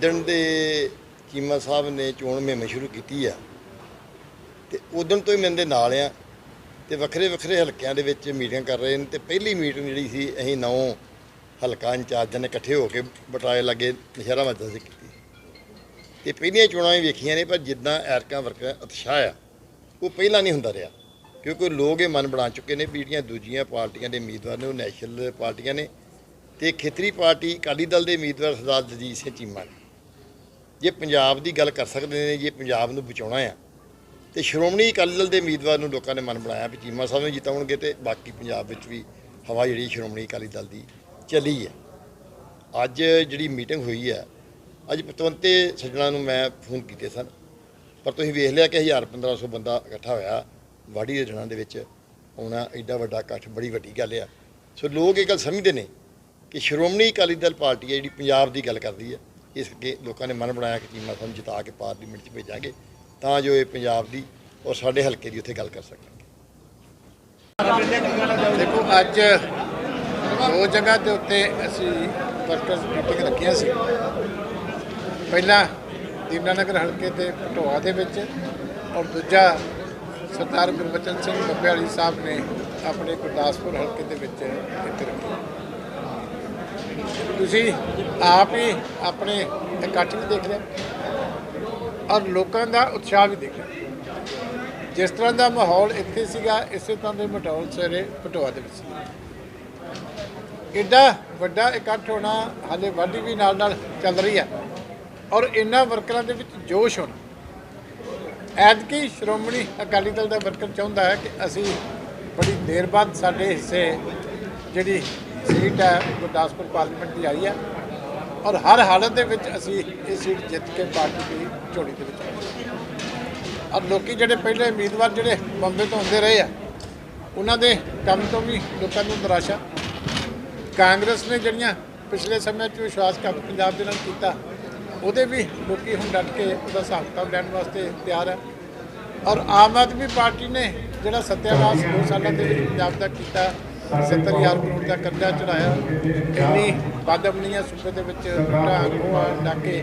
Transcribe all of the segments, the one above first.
ਦਿਨ ਦੇ ਚੀਮਾ ਸਾਹਿਬ ਨੇ ਚੋਣ ਮੁਹਿੰਮ ਸ਼ੁਰੂ ਕੀਤੀ ਆ। ਤੇ ਉਦੋਂ ਤੋਂ ਹੀ ਮੈਂ ਦੇ ਨਾਲ ਆ ਤੇ ਵੱਖਰੇ ਵੱਖਰੇ ਹਲਕਿਆਂ ਦੇ ਵਿੱਚ ਮੀਟਿੰਗ ਕਰ ਰਹੇ ਨੇ ਤੇ ਪਹਿਲੀ ਮੀਟਿੰਗ ਜਿਹੜੀ ਸੀ, ਅਸੀਂ ਨੌ ਹਲਕਾ ਇੰਚਾਰਜਾਂ ਨੇ ਇਕੱਠੇ ਹੋ ਕੇ ਬਟਾਲੇ ਲੱਗੇ ਨਸ਼ਹਿਰਾ ਮੱਜਾ ਸੀ ਕੀਤੀ। ਤੇ ਪਹਿਲੀਆਂ ਚੋਣਾਂ ਵੀ ਵੇਖੀਆਂ ਨੇ, ਪਰ ਜਿੱਦਾਂ ਐਰਕਾਂ ਵਰਕਾ ਉਤਸ਼ਾਹ ਆ, ਉਹ ਪਹਿਲਾਂ ਨਹੀਂ ਹੁੰਦਾ ਰਿਹਾ। ਕਿਉਂਕਿ ਲੋਕ ਇਹ ਮਨ ਬਣਾ ਚੁੱਕੇ ਨੇ ਵੀ ਜਿਹੜੀਆਂ ਦੂਜੀਆਂ ਪਾਰਟੀਆਂ ਦੇ ਉਮੀਦਵਾਰ ਨੇ, ਉਹ ਨੈਸ਼ਨਲ ਪਾਰਟੀਆਂ ਨੇ ਤੇ ਖੇਤਰੀ ਪਾਰਟੀ ਅਕਾਲੀ ਦਲ ਦੇ ਉਮੀਦਵਾਰ ਸਰਦਾਰ ਜਗਜੀਤ ਸਿੰਘ ਚੀਮਾ ਨੇ। ਜੇ ਪੰਜਾਬ ਦੀ ਗੱਲ ਕਰ ਸਕਦੇ ਨੇ, ਜੇ ਪੰਜਾਬ ਨੂੰ ਬਚਾਉਣਾ ਆ, ਤੇ ਸ਼੍ਰੋਮਣੀ ਅਕਾਲੀ ਦਲ ਦੇ ਉਮੀਦਵਾਰ ਨੂੰ ਲੋਕਾਂ ਨੇ ਮਨ ਬਣਾਇਆ ਵੀ ਚੀਮਾ ਸਾਹਿਬ ਨੂੰ ਜਿਤਾਉਣਗੇ ਤੇ ਬਾਕੀ ਪੰਜਾਬ ਵਿੱਚ ਵੀ ਹਵਾ ਜਿਹੜੀ ਸ਼੍ਰੋਮਣੀ ਅਕਾਲੀ ਦਲ ਦੀ ਚੱਲੀ ਹੈ। ਅੱਜ ਜਿਹੜੀ ਮੀਟਿੰਗ ਹੋਈ ਹੈ, ਅੱਜ ਪਤਵੰਤੇ ਸੱਜਣਾ ਨੂੰ ਮੈਂ ਫੋਨ ਕੀਤੇ ਸਨ, ਪਰ ਤੁਸੀਂ ਵੇਖ ਲਿਆ ਕਿ 1000 1500 ਬੰਦਾ ਇਕੱਠਾ ਹੋਇਆ ਵਾੜੀ ਦੇ ਦਿਨਾਂ ਦੇ ਵਿੱਚ ਆਉਣਾ ਐਡਾ ਵੱਡਾ ਇਕੱਠ ਬੜੀ ਵੱਡੀ ਗੱਲ ਆ। ਸੋ ਲੋਕ ਇਹ ਗੱਲ ਸਮਝਦੇ ਨੇ ਕਿ ਸ਼੍ਰੋਮਣੀ ਅਕਾਲੀ ਦਲ ਪਾਰਟੀ ਹੈ ਜਿਹੜੀ ਪੰਜਾਬ ਦੀ ਗੱਲ ਕਰਦੀ ਹੈ। ਇਸ ਕਰਕੇ ਲੋਕਾਂ ਨੇ ਮਨ ਬਣਾਇਆ ਕਿ ਟੀਮਾਂ ਸਾਨੂੰ ਨੂੰ ਜਿਤਾ ਕੇ ਪਾਰਲੀਮੈਂਟ 'ਚ ਭੇਜਾਂਗੇ, ਤਾਂ ਜੋ ਇਹ ਪੰਜਾਬ ਦੀ ਔਰ ਸਾਡੇ ਹਲਕੇ ਦੀ ਉੱਥੇ ਗੱਲ ਕਰ ਸਕਣਗੇ ਦੇਖੋ, ਅੱਜ ਦੋ ਜਗ੍ਹਾ ਦੇ ਉੱਤੇ ਅਸੀਂ ਵਰਕਰਸ ਮੀਟਿੰਗ ਰੱਖੀਆਂ ਸੀ। ਪਹਿਲਾ ਦੀਨਾਨਗਰ ਹਲਕੇ ਤੇ ਪਟੋਆ ਦੇ ਵਿੱਚ ਔਰ ਦੂਜਾ ਸਰਦਾਰ ਗੁਰਬਚਨ ਸਿੰਘ ਬੱਬੇ ਵਾਲੀ ਸਾਹਿਬ ਨੇ ਆਪਣੇ ਗੁਰਦਾਸਪੁਰ ਹਲਕੇ ਦੇ ਵਿੱਚ ਇੱਥੇ ਰੱਖੀ। ਤੁਸੀਂ ਆਪ ਹੀ ਆਪਣੇ ਇਕੱਠ ਵੀ ਦੇਖ ਲਿਆ ਔਰ ਲੋਕਾਂ ਦਾ ਉਤਸ਼ਾਹ ਵੀ ਦੇਖਿਆ ਜਿਸ ਤਰ੍ਹਾਂ ਦਾ ਮਾਹੌਲ ਇੱਥੇ ਸੀਗਾ, ਇਸੇ ਤਰ੍ਹਾਂ ਦੇ ਮਾਹੌਲ ਸਵੇਰੇ ਪਟੋਆ ਦੇ ਵਿੱਚ ਸੀ। ਐਡਾ ਵੱਡਾ ਇਕੱਠ ਹੋਣਾ ਹਾਲੇ ਵਾਢੀ ਵੀ ਨਾਲ ਨਾਲ ਚੱਲ ਰਹੀ ਹੈ ਔਰ ਇਹਨਾਂ ਵਰਕਰਾਂ ਦੇ ਵਿੱਚ ਜੋਸ਼ ਹੋਣਾ। ਐਤਕੀ ਸ਼੍ਰੋਮਣੀ ਅਕਾਲੀ ਦਲ ਦਾ ਵਰਕਰ ਚਾਹੁੰਦਾ ਹੈ ਕਿ ਅਸੀਂ ਬੜੀ ਦੇਰ ਬਾਅਦ ਸਾਡੇ ਹਿੱਸੇ ਜਿਹੜੀ ਸੀਟ ਹੈ, ਗੁਰਦਾਸਪੁਰ ਪਾਰਲੀਮੈਂਟ ਦੀ ਆਈ ਹੈ। ਔਰ ਹਰ ਹਾਲਤ ਦੇ ਵਿੱਚ ਅਸੀਂ ਇਹ ਸੀਟ ਜਿੱਤ ਕੇ ਪਾਰਟੀ ਦੀ ਝੋਲੀ ਦੇ ਵਿੱਚ ਆਵਾਂਗੇ ਔਰ ਲੋਕੀ ਜਿਹੜੇ ਪਹਿਲੇ ਉਮੀਦਵਾਰ ਜਿਹੜੇ ਬੰਬੇ ਤੋਂ ਹੁੰਦੇ ਰਹੇ ਆ, ਉਹਨਾਂ ਦੇ ਕੰਮ ਤੋਂ ਵੀ ਲੋਕਾਂ ਨੂੰ ਨਿਰਾਸ਼ਾ। ਕਾਂਗਰਸ ਨੇ ਜਿਹੜੀਆਂ ਪਿਛਲੇ ਸਮੇਂ 'ਚ ਵਿਸ਼ਵਾਸਘਾਤ ਪੰਜਾਬ ਦੇ ਨਾਲ ਕੀਤਾ, ਉਹਦੇ ਵੀ ਲੋਕੀ ਹੁਣ ਡਟ ਕੇ ਉਹਦਾ ਹਿਸਾਬ ਕਿਤਾਬ ਲੈਣ ਵਾਸਤੇ ਤਿਆਰ ਹੈ ਔਰ ਆਮ ਆਦਮੀ ਪਾਰਟੀ ਨੇ ਜਿਹੜਾ ਸੱਤਿਆਨਾਸ਼ ਦੋ ਸਾਲਾਂ ਦੇ ਵਿੱਚ ਪੰਜਾਬ ਦਾ ਕੀਤਾ 70000 ਕਰੋੜ ਦਾ ਕਰਜ਼ਾ ਚੜਾਇਆ ਇੰਨੀ ਬਾਦਮਨੀਆਂ ਸੂਬੇ ਦੇ ਵਿੱਚ ਲੁੱਟਾਂ ਖੋਹਾਂ ਡਾਕੇ।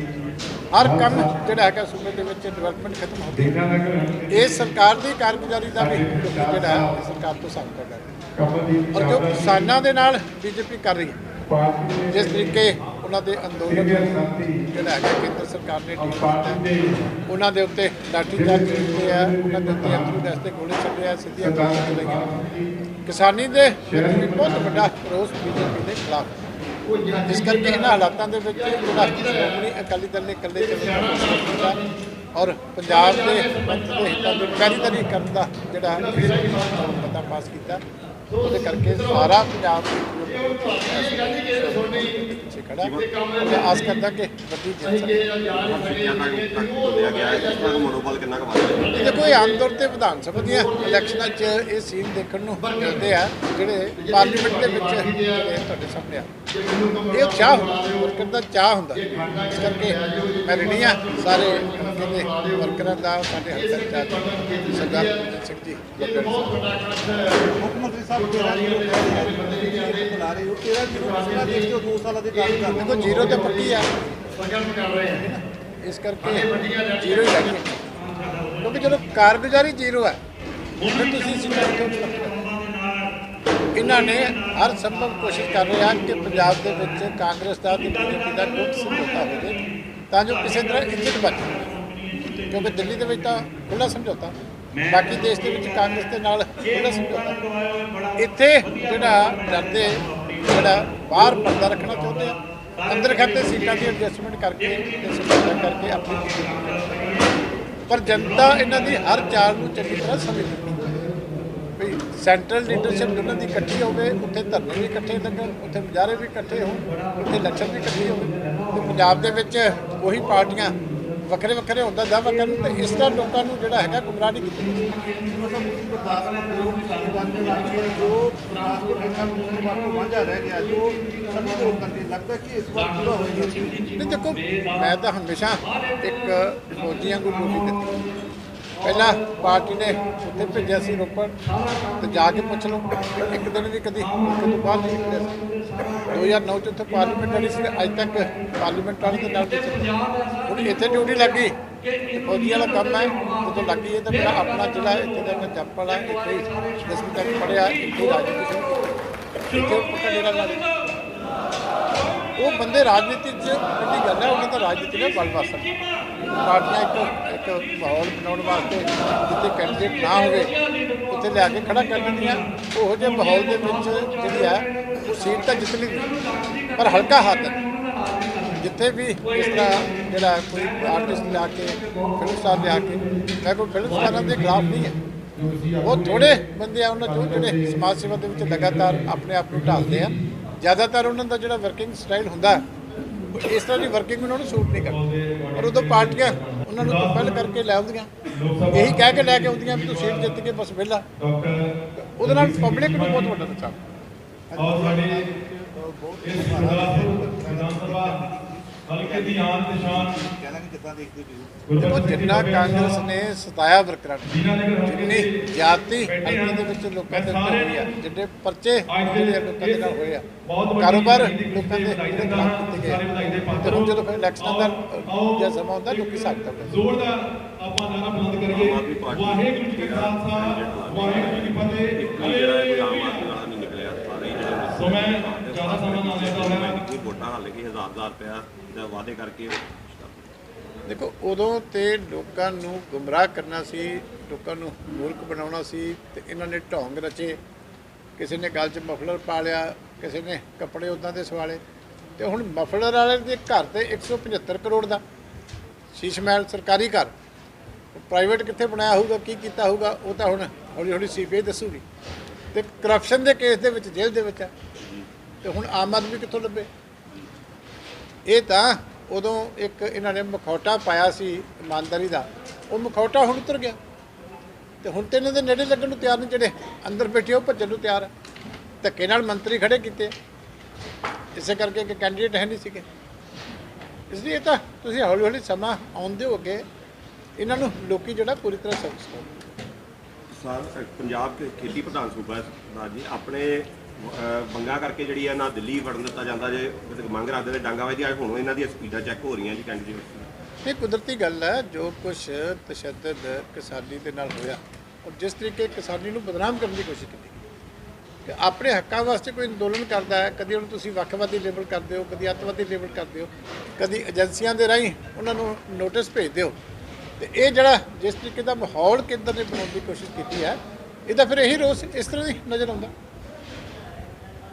ਹਰ ਕੰਮ ਜਿਹੜਾ ਹੈਗਾ ਸੂਬੇ ਦੇ ਵਿੱਚ ਡਿਵੈਲਪਮੈਂਟ ਖਤਮ ਹੋ ਗਈ ਇਹ ਸਰਕਾਰ ਦੀ ਕਾਰਗੁਜ਼ਾਰੀ ਦਾ ਵੀ ਜਿਹੜਾ ਹੈ ਸਰਕਾਰ ਤੋਂ ਸਾਫ਼ ਕਰਦਾ ਔਰ ਜੋ ਕਿਸਾਨਾਂ ਦੇ ਨਾਲ ਬੀਜੇਪੀ ਕਰ ਰਹੀ ਹੈ, ਜਿਸ ਤਰੀਕੇ ਉਹਨਾਂ ਦੇ ਅੰਦੋਲਨ ਜਿਹੜਾ ਹੈਗਾ ਕੇਂਦਰ ਸਰਕਾਰ ਨੇ ਉਹਨਾਂ ਦੇ ਉੱਤੇ ਲਾਠੀ ਚਾਰਜ ਕੀਤੇ ਆ ਉਹਨਾਂ ਦੇ ਉੱਤੇ ਅਥਰੂ ਗੈਸ ਦੇ ਗੋਲੇ ਛੱਡੇ ਆ ਸਿੱਧੀਆਂ ਗੋਲੀਆਂ ਚਲਾਈਆਂ ਕਿਸਾਨੀ ਦੇ ਬਹੁਤ ਵੱਡਾ ਰੋਸ ਬੀਜੇਪੀ ਦੇ ਖਿਲਾਫ। ਇਸ ਕਰਕੇ ਇਹਨਾਂ ਹਾਲਾਤਾਂ ਦੇ ਵਿੱਚ ਜਿਹੜਾ ਸ਼੍ਰੋਮਣੀ ਅਕਾਲੀ ਦਲ ਨੇ ਇਕੱਲੇ ਚੱਲਣ ਔਰ ਪੰਜਾਬ ਦੇ ਪੰਥ ਦੇ ਹਿੱਤਾਂ ਦੀ ਪਹਿਲੀਦਾਰੀ ਕਰਨ ਦਾ ਜਿਹੜਾ ਪਤਾ ਪਾਸ ਕੀਤਾ, ਉਹਦੇ ਕਰਕੇ ਸਾਰਾ ਪੰਜਾਬ ਪਿੱਛੇ ਖੜਾ। ਤੇ ਆਸ ਕਰਦਾ ਕਿ ਵੱਡੀ ਜਿੱਤ ਦੇਖੋ, ਇਹ ਆਮ ਤੌਰ ਤੇ ਵਿਧਾਨ ਸਭਾ ਦੀਆਂ ਇਲੈਕਸ਼ਨਾਂ 'ਚ ਇਹ ਸੀਨ ਦੇਖਣ ਨੂੰ ਮਿਲਦੇ ਆ, ਜਿਹੜੇ ਪਾਰਲੀਮੈਂਟ ਦੇ ਵਿੱਚ ਜਿਹੜੇ ਤੁਹਾਡੇ ਸਾਹਮਣੇ ਆ। ਇਹ ਚਾਹ ਹੁੰਦਾ ਵਰਕਰ ਦਾ ਚਾਹ ਹੁੰਦਾ? ਇਸ ਕਰਕੇ ਮੈਂ ਰਣੀ ਆ ਸਾਰੇ ਹਲਕੇ ਦੇ ਵਰਕਰਾਂ ਦਾ ਸਾਡੇ ਹਲਕੇ ਚਾਹ ਸਰਦਾਰ ਸਿੰਘ ਜੀ ਮੁੱਖ ਮੰਤਰੀ ਸਾਹਿਬ 13 ਜ਼ੀਰੋ ਬੁਲਾ ਰਹੇ ਹੋ 13 ਜ਼ੀਰੋ ਪਿਛਲਾ ਦੇਸ਼ ਤੋਂ 2 ਸਾਲਾਂ ਦੇ ਕਾਰਜ ਕਰਦੇ ਦੇਖੋ ਜ਼ੀਰੋ ਤੇ ਪੱਕੀ ਆ। ਇਸ ਕਰਕੇ ਜ਼ੀਰੋ ਹੀ ਲੱਗੀ ਕਿਉਂਕਿ ਜਦੋਂ ਕਾਰਗੁਜ਼ਾਰੀ ਜ਼ੀਰੋ ਹੈ ਫਿਰ ਤੁਸੀਂ ਕਿਉਂ? ਇਹਨਾਂ ਨੇ ਹਰ ਸੰਭਵ ਕੋਸ਼ਿਸ਼ ਕਰ ਰਹੇ ਹਨ ਕਿ ਪੰਜਾਬ ਦੇ ਵਿੱਚ ਕਾਂਗਰਸ ਦਾ ਤੇ ਬੀਜੇਪੀ ਦਾ ਟੁੱਟ ਸਮਝੌਤਾ ਹੋ ਜਾਵੇ ਤਾਂ ਜੋ ਕਿਸੇ ਤਰ੍ਹਾਂ ਇੱਜ਼ਤ ਬਚੇ ਕਿਉਂਕਿ ਦਿੱਲੀ ਦੇ ਵਿੱਚ ਤਾਂ ਖੁੱਲਾ ਸਮਝੌਤਾ। ਬਾਕੀ ਦੇਸ਼ ਦੇ ਵਿੱਚ ਕਾਂਗਰਸ ਦੇ ਨਾਲ ਖੁੱਲਾ ਸਮਝੌਤਾ। ਇੱਥੇ ਜਿਹੜਾ ਡਰਦੇ ਜਿਹੜਾ ਬਾਹਰ ਪਰਦਾ ਰੱਖਣਾ ਚਾਹੁੰਦੇ ਆ ਅੰਦਰ ਖਾਤੇ ਸੀਟਾਂ ਦੀ ਐਡਜਸਟਮੈਂਟ ਕਰਕੇ ਤੇ ਸਮਝੌਤਾ ਕਰਕੇ ਆਪਣੀ ਪਰ ਜਨਤਾ ਇਹਨਾਂ ਦੀ ਹਰ ਚਾਲ ਨੂੰ ਚੰਗੀ ਤਰ੍ਹਾਂ ਸਮਝਦੀ ਹੈ। ਵੀ ਸੈਂਟਰਲ ਲੀਡਰਸ਼ਿਪ ਦੋਨਾਂ ਦੀ ਇਕੱਠੀ ਹੋਵੇ ਉੱਥੇ ਧਰਨੇ ਵੀ ਇਕੱਠੇ ਲੱਗਣ ਉੱਥੇ ਮੁਜ਼ਾਹਰੇ ਵੀ ਇਕੱਠੇ ਹੋਣ ਉੱਥੇ ਇਲੈਕਸ਼ਨ ਵੀ ਇਕੱਠੇ ਹੋਵੇ ਤੇ ਪੰਜਾਬ ਦੇ ਵਿੱਚ ਉਹੀ ਪਾਰਟੀਆਂ ਵੱਖਰੇ ਵੱਖਰੇ ਹੁੰਦਾ ਦਾਅਵਾ ਕਰਨ ਤੇ ਇਸ ਤਰ੍ਹਾਂ ਲੋਕਾਂ ਨੂੰ ਜਿਹੜਾ ਹੈਗਾ ਗੁੰਮਰਾਹ ਨਹੀਂ ਕੀਤਾ ਗਿਆ ਨਹੀਂ ਦੇਖੋ, ਮੈਂ ਤਾਂ ਹਮੇਸ਼ਾ ਇੱਕ ਫੌਜੀਆਂ ਨੂੰ ਡਿਊਟੀ ਦਿੱਤੀ। ਪਹਿਲਾਂ ਪਾਰਟੀ ਨੇ ਉੱਥੇ ਭੇਜਿਆ ਸੀ ਰੋਪੜ ਤੇ ਜਾ ਕੇ ਪੁੱਛ ਲਓ, ਇੱਕ ਦਿਨ ਵੀ ਕਦੀ ਹਲਕੇ ਤੋਂ ਬਾਹਰ ਨਹੀਂ ਨਿਕਲਿਆ ਸੀ। 2009 ਚ ਉੱਥੇ ਪਾਰਲੀਮੈਂਟ ਵਾਲੀ ਸੀ ਅੱਜ ਤੱਕ ਪਾਰਲੀਮੈਂਟ ਵਾਲੇ ਦੇ ਨਾਲ ਹੁਣ ਇੱਥੇ ਡਿਊਟੀ ਲੱਗੀ ਤੇ ਫੌਜੀ ਵਾਲਾ ਕੰਮ ਹੈ, ਜਦੋਂ ਲੱਗੀ ਹੈ ਤਾਂ ਮੇਰਾ ਆਪਣਾ ਜ਼ਿਲ੍ਹਾ ਇੱਥੇ ਦਾ ਮੈਂ ਜੰਪਲ ਹੈ ਇੱਥੇ ਦਸਵੀਂ ਤੱਕ ਪੜ੍ਹਿਆ, ਇੱਥੇ ਰਾਜਨੀਤੀ ਇੱਥੇ ਪੱਕਾ ਡੇਰਾ ਲਾ ਉਹ ਬੰਦੇ ਰਾਜਨੀਤੀ 'ਚ ਕਿੰਨੀ ਗੱਲ ਹੈ, ਉਹਨਾਂ ਦਾ ਰਾਜਨੀਤੀ ਨਾਲ ਬਲ ਵਸ ਸਕਦਾ ਪਾਰਟੀਆਂ ਇੱਕ ਇੱਕ ਮਾਹੌਲ ਬਣਾਉਣ ਵਾਸਤੇ ਜਿੱਥੇ ਕੈਂਡੀਡੇਟ ਨਾ ਹੋਵੇ, ਉੱਥੇ ਲਿਆ ਕੇ ਖੜਾ ਕਰ ਦਿੰਦੀਆਂ। ਉਹੋ ਜਿਹੇ ਮਾਹੌਲ ਦੇ ਵਿੱਚ ਜਿਹੜੀ ਹੈ, ਉਹ ਸੀਟ ਤਾਂ ਜਿੱਤ ਲਈ। ਪਰ ਹਲਕਾ ਹੱਥ ਹੈ। ਜਿੱਥੇ ਵੀ ਇਸ ਤਰ੍ਹਾਂ ਜਿਹੜਾ ਕੋਈ ਆਰਟਿਸਟ ਲਿਆ ਕੇ ਫਿਲਮ ਸਟਾਰ ਲਿਆ ਕੇ, ਮੈਂ ਕੋਈ ਫਿਲਮ ਸਟਾਰਾਂ ਦੇ ਖਿਲਾਫ ਨਹੀਂ ਹੈ। ਉਹ ਥੋੜੇ ਬੰਦੇ ਆ, ਉਹਨਾਂ ਚੋਂ ਜਿਹੜੇ ਸਮਾਜ ਸੇਵਾ ਦੇ ਵਿੱਚ ਲਗਾਤਾਰ ਆਪਣੇ ਆਪ ਨੂੰ ਢਾਲਦੇ ਆ। ਜ਼ਿਆਦਾਤਰ ਉਹਨਾਂ ਦਾ ਜਿਹੜਾ ਵਰਕਿੰਗ ਸਟਾਈਲ ਹੁੰਦਾ, ਇਸ ਤਰ੍ਹਾਂ ਦੀ ਵਰਕਿੰਗ ਉਹਨਾਂ ਨੂੰ ਸੂਟ ਨਹੀਂ ਕਰਦੀ। ਪਰ ਉਦੋਂ ਪਾਰਟੀਆਂ ਉਹਨਾਂ ਨੂੰ ਕੰਪੈਲ ਕਰਕੇ ਲੈ ਆਉਂਦੀਆਂ। ਇਹੀ ਕਹਿ ਕੇ ਲੈ ਕੇ ਆਉਂਦੀਆਂ ਵੀ ਤੂੰ ਸੀਟ ਜਿੱਤ ਕੇ ਬਸ ਵਿਹਲਾ। ਉਹਦੇ ਨਾਲ ਪਬਲਿਕ ਨੂੰ ਬਹੁਤ ਵੱਡਾ ਨੁਕਸਾਨ। ਔਰ ਸਾਡੇ ਇਸ ਵਿਧਾਨ ਸਭਾ ਹਲਕੇ ਦੀ ਆਨ ਨਿਸ਼ਾਨ ਕਹਿਣਾ ਕਿੱਦਾਂ ਦੇਖਦੇ ਹੋ ਦੇਖੋ ਜਿੰਨਾ ਕਾਂਗਰਸ ਨੇ ਸਤਾਇਆ ਵਰਕਰਾਂ ਨੂੰ ਜਿੰਨੀ ਜਾਤੀ ਹਲਕੇ ਦੇ ਵਿੱਚ ਲੋਕਾਂ ਦੇ ਉੱਤੇ ਹੋਈ ਆ ਜਿੰਨੇ ਪਰਚੇ ਜਿਹੜੇ ਲੋਕਾਂ ਦੇ ਨਾਲ ਹੋਏ ਆ ਕਾਰੋਬਾਰ ਲੋਕਾਂ ਦੇ ਜਿਹੜੇ ਖਿਲਾਫ ਕੀਤੇ ਗਏ ਜਦੋਂ ਫਿਰ ਇਲੈਕਸ਼ਨਾਂ ਦਾ ਅਹ, ਜਾਂ ਸਮਾਂ ਹੁੰਦਾ ਲੋਕੀ ਸਾਖਤਾ ਜ਼ੋਰਦਾਰ ਆਪਾਂ ਨਾਰਾ ਬੁਲੰਦ ਕਰੀਏ। ਵਾਹਿਗੁਰੂ ਜੀ ਕਾ ਖਾਲਸਾ ਵਾਹਿਗੁਰੂ ਜੀ ਕੀ ਫਤਿਹ। ਜਿਹੜਾ ਕੋਈ ਆਮ ਆਦਮੀ ਵਾਲਾ ਨਹੀਂ ਨਿਕਲਿਆ ਸਾਰੇ ਜਿਹੜੇ ਸੋ ਮੈਂ ਜ਼ਿਆਦਾ ਸਮਾਂ ਨਾ ਲੈਂਦਾ ਹੋਇਆ। ਕੋਈ ਵੋਟਾਂ ਹਾਲੇ ਕਿ ਹਜ਼ਾਰ ਹਜ਼ਾਰ ਰੁਪਇਆ ਦਾ ਵਾਅਦੇ ਕਰਕੇ ਦੇਖੋ, ਉਦੋਂ ਤੇ ਲੋਕਾਂ ਨੂੰ ਗੁੰਮਰਾਹ ਕਰਨਾ ਸੀ, ਲੋਕਾਂ ਨੂੰ ਮੂਰਖ ਬਣਾਉਣਾ ਸੀ ਤੇ ਇਹਨਾਂ ਨੇ ਢੋਂਗ ਰਚੇ। ਕਿਸੇ ਨੇ ਗੱਲ 'ਚ ਮਫਲਰ ਪਾ ਲਿਆ, ਕਿਸੇ ਨੇ ਕੱਪੜੇ ਉਦਾਂ ਦੇ ਸਵਾਲੇ। ਤੇ ਹੁਣ ਮਫਲਰ ਵਾਲੇ ਦੇ ਘਰ ਤੇ 175 ਕਰੋੜ ਦਾ ਸ਼ੀਸ਼ ਮਹਿਲ ਸਰਕਾਰੀ ਘਰ। ਪ੍ਰਾਈਵੇਟ ਕਿੱਥੇ ਬਣਾਇਆ ਹੋਊਗਾ, ਕੀ ਕੀਤਾ ਹੋਊਗਾ, ਉਹ ਤਾਂ ਹੁਣ ਹੌਲੀ ਹੌਲੀ ਸੀਬੀਆਈ ਦੱਸੂਗੀ। ਤੇ ਕਰਪਸ਼ਨ ਦੇ ਕੇਸ ਦੇ ਵਿੱਚ ਜੇਲ੍ਹ ਦੇ ਵਿੱਚ ਆ। ਤੇ ਹੁਣ ਆਮ ਆਦਮੀ ਕਿੱਥੋਂ ਲੱਭੇ? ਇਹ ਤਾਂ ਉਦੋਂ ਇੱਕ ਇਹਨਾਂ ਨੇ ਮਖੌਟਾ ਪਾਇਆ ਸੀ ਇਮਾਨਦਾਰੀ ਦਾ, ਉਹ ਮਖੌਟਾ ਹੁਣ ਉਤਰ ਗਿਆ। ਤੇ ਹੁਣ ਤੇ ਇਹਨਾਂ ਦੇ ਨੇੜੇ ਲੱਗਣ ਨੂੰ ਤਿਆਰ ਨੇ, ਜਿਹੜੇ ਅੰਦਰ ਬੈਠੇ ਉਹ ਭੱਜਣ ਨੂੰ ਤਿਆਰ ਧੱਕੇ ਨਾਲ ਮੰਤਰੀ ਖੜੇ ਕੀਤੇ। ਇਸੇ ਕਰਕੇ ਕਿ ਕੈਂਡੀਡੇਟ ਹੈ ਨਹੀਂ ਸੀਗੇ। ਇਸ ਲਈ ਤਾਂ ਤੁਸੀਂ ਹੌਲੀ ਹੌਲੀ ਸਮਾਂ ਆਉਂਦੇ ਹੋਗੇ, ਇਹਨਾਂ ਨੂੰ ਲੋਕੀ ਜਿਹੜਾ ਪੂਰੀ ਤਰ੍ਹਾਂ ਸਰਵਿਸ ਕਰਨਗੇ ਸਰ, ਪੰਜਾਬ ਖੇਤੀ ਪ੍ਰਧਾਨ ਸੂਬਾ ਹੈ ਜੀ, ਆਪਣੇ ਅਹ, ਮੰਗਾਂ ਕਰਕੇ ਜਿਹੜੀ ਹੈ ਨਾ ਦਿੱਲੀ ਵੜਨ ਦਿੱਤਾ ਜਾਂਦਾ ਜੇ ਮੰਗ ਰੱਖਦੇ ਨੇ ਡਾਂਗਾ ਅੱਜ ਹੁਣ ਇਹਨਾਂ ਦੀਆਂ ਸਪੀਡਾਂ ਚੈੱਕ ਹੋ ਰਹੀਆਂ ਜੀ ਕੈਂਡੀਡੇਟ ਇਹ ਕੁਦਰਤੀ ਗੱਲ ਹੈ ਜੋ ਕੁਝ ਤਸ਼ੱਦਦ ਕਿਸਾਨੀ ਦੇ ਨਾਲ ਹੋਇਆ ਔਰ ਜਿਸ ਤਰੀਕੇ ਕਿਸਾਨੀ ਨੂੰ ਬਦਨਾਮ ਕਰਨ ਦੀ ਕੋਸ਼ਿਸ਼ ਕੀਤੀ ਗਈ ਕਿ ਆਪਣੇ ਹੱਕਾਂ ਵਾਸਤੇ ਕੋਈ ਅੰਦੋਲਨ ਕਰਦਾ ਹੈ ਕਦੀ ਉਹਨੂੰ ਤੁਸੀਂ ਵੱਖਵਾਦੀ ਲੇਬਲ ਕਰਦੇ ਹੋ ਕਦੀ ਅੱਤਵਾਦੀ ਲੇਬਲ ਕਰਦੇ ਹੋ ਕਦੀ ਏਜੰਸੀਆਂ ਦੇ ਰਾਹੀਂ ਉਹਨਾਂ ਨੂੰ ਨੋਟਿਸ ਭੇਜਦੇ ਹੋ ਤੇ ਇਹ ਜਿਹੜਾ ਜਿਸ ਤਰੀਕੇ ਦਾ ਮਾਹੌਲ ਕੇਂਦਰ ਨੇ ਬਣਾਉਣ ਦੀ ਕੋਸ਼ਿਸ਼ ਕੀਤੀ ਹੈ ਇਹਦਾ ਫਿਰ ਇਹੀ ਰੋਸ ਇਸ ਤਰ੍ਹਾਂ ਹੀ ਨਜ਼ਰ ਆਉਂਦਾ।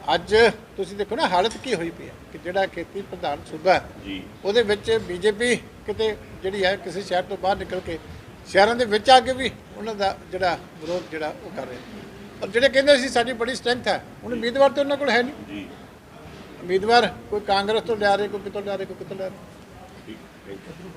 ਅੱਜ ਤੁਸੀਂ ਦੇਖੋ ਨਾ ਹਾਲਤ ਕੀ ਹੋਈ ਪਈ ਹੈ ਕਿ ਜਿਹੜਾ ਖੇਤੀ ਪ੍ਰਧਾਨ ਸੂਬਾ ਜੀ। ਉਹਦੇ ਵਿੱਚ ਬੀਜੇਪੀ ਕਿਤੇ ਜਿਹੜੀ ਹੈ ਕਿਸੇ ਸ਼ਹਿਰ ਤੋਂ ਬਾਹਰ ਨਿਕਲ ਕੇ ਸ਼ਹਿਰਾਂ ਦੇ ਵਿੱਚ ਆ ਕੇ ਵੀ ਉਹਨਾਂ ਦਾ ਜਿਹੜਾ ਵਿਰੋਧ ਜਿਹੜਾ ਉਹ ਕਰ ਰਹੇ ਔਰ ਜਿਹੜੇ ਕਹਿੰਦੇ ਸੀ ਸਾਡੀ ਬੜੀ ਸਟਰੈਂਥ ਹੈ ਹੁਣ ਉਮੀਦਵਾਰ ਤੇ ਉਹਨਾਂ ਕੋਲ ਹੈ ਨਹੀਂ। ਜੀ। ਉਮੀਦਵਾਰ ਕੋਈ ਕਾਂਗਰਸ ਤੋਂ ਲਿਆ ਰਹੇ ਕੋਈ ਕਿਤੋਂ ਲਿਆ ਰਹੇ ਕੋਈ ਕਿਤੋਂ ਲਿਆ ਰਹੇ। ਠੀਕ ਥੈਂਕ ਯੂ